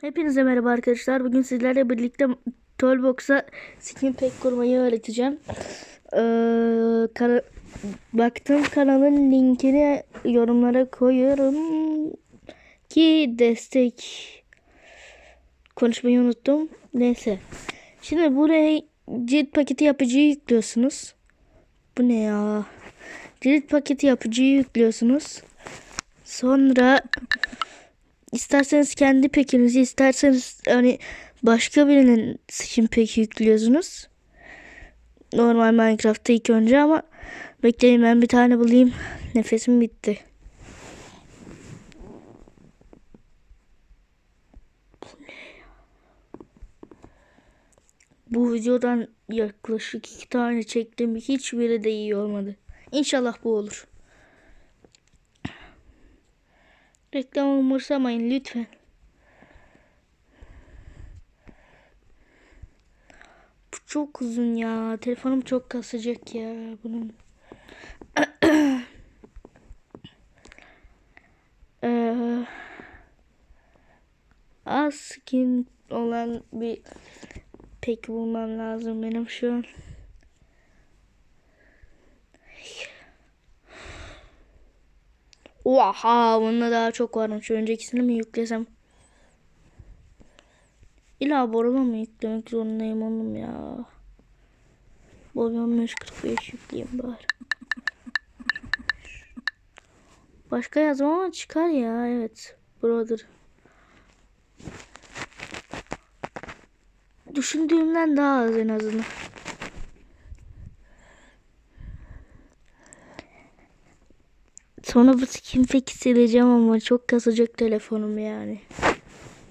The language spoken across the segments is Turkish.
Hepinize merhaba arkadaşlar. Bugün sizlerle birlikte Toolbox'a skin pack kurmayı öğreteceğim. Ee, kana- baktım kanalın linkini yorumlara koyuyorum ki destek konuşmayı unuttum. Neyse. Şimdi buraya cilt paketi yapıcıyı yüklüyorsunuz. Bu ne ya? Cilt paketi yapıcıyı yüklüyorsunuz. Sonra İsterseniz kendi pekinizi isterseniz hani başka birinin skin peki yüklüyorsunuz. Normal Minecraft'ta ilk önce ama bekleyin ben bir tane bulayım. Nefesim bitti. Bu videodan yaklaşık iki tane çektim. Hiçbiri de iyi olmadı. İnşallah bu olur. Reklam umursamayın lütfen. Bu çok uzun ya. Telefonum çok kasacak ya bunun. ee, az skin olan bir pek bulmam lazım benim şu an. Oha bunda daha çok varmış. Öncekisini mi yüklesem? İlla boruma mı yüklemek zorundayım oğlum ya? Boruma 145 yükleyeyim bari. Başka yazmam ama çıkar ya evet. Brother. Düşündüğümden daha az en azından. Sonra bu peki sileceğim ama çok kasacak telefonum yani.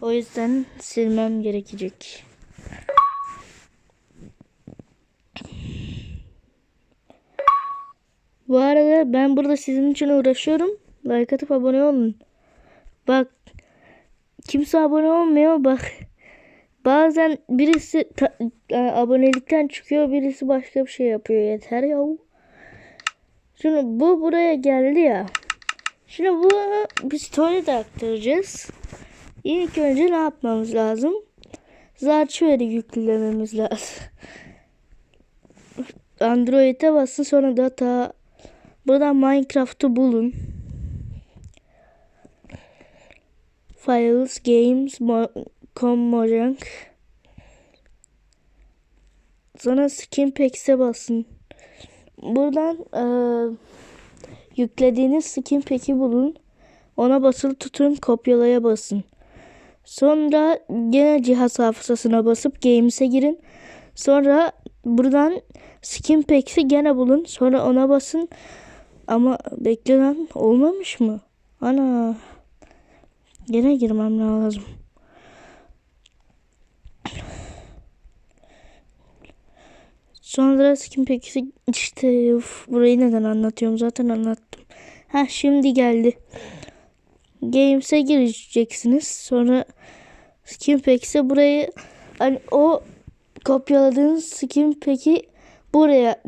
O yüzden silmem gerekecek. Bu arada ben burada sizin için uğraşıyorum. Like atıp abone olun. Bak kimse abone olmuyor bak. Bazen birisi abonelikten çıkıyor birisi başka bir şey yapıyor yeter ya. Şimdi bu buraya geldi ya. Şimdi bu biz de aktaracağız. İlk önce ne yapmamız lazım? Zarchiver'i yüklememiz lazım. Android'e basın sonra data buradan Minecraft'ı bulun. Files, Games, Mo- Com Mojang. Sonra Skin Packs'e basın. Buradan eee, yüklediğiniz skin pack'i bulun. Ona basılı tutun, kopyalaya basın. Sonra gene cihaz hafızasına basıp Games'e girin. Sonra buradan skin pack'i gene bulun. Sonra ona basın. Ama bekle lan olmamış mı? Ana. Gene girmem lazım. Sonra skin pack'i işte uf, burayı neden anlatıyorum zaten anlattım. Ha şimdi geldi. Games'e gireceksiniz. Sonra skin pack'e burayı hani o kopyaladığınız skin pack'i buraya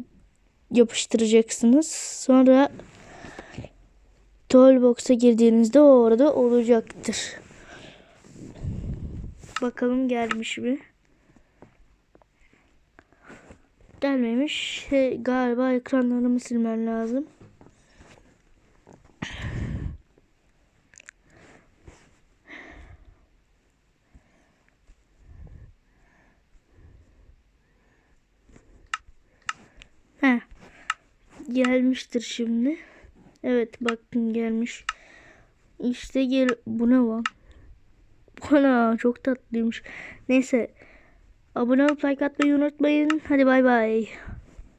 yapıştıracaksınız. Sonra Toolbox'a girdiğinizde o orada olacaktır. Bakalım gelmiş mi? Gelmemiş. Şey, galiba ekranlarımı silmem lazım. Heh. Gelmiştir şimdi. Evet bakın gelmiş. İşte gel. Bu ne lan? Bana çok tatlıymış. Neyse. Abone olup like atmayı unutmayın. Hadi bay bay.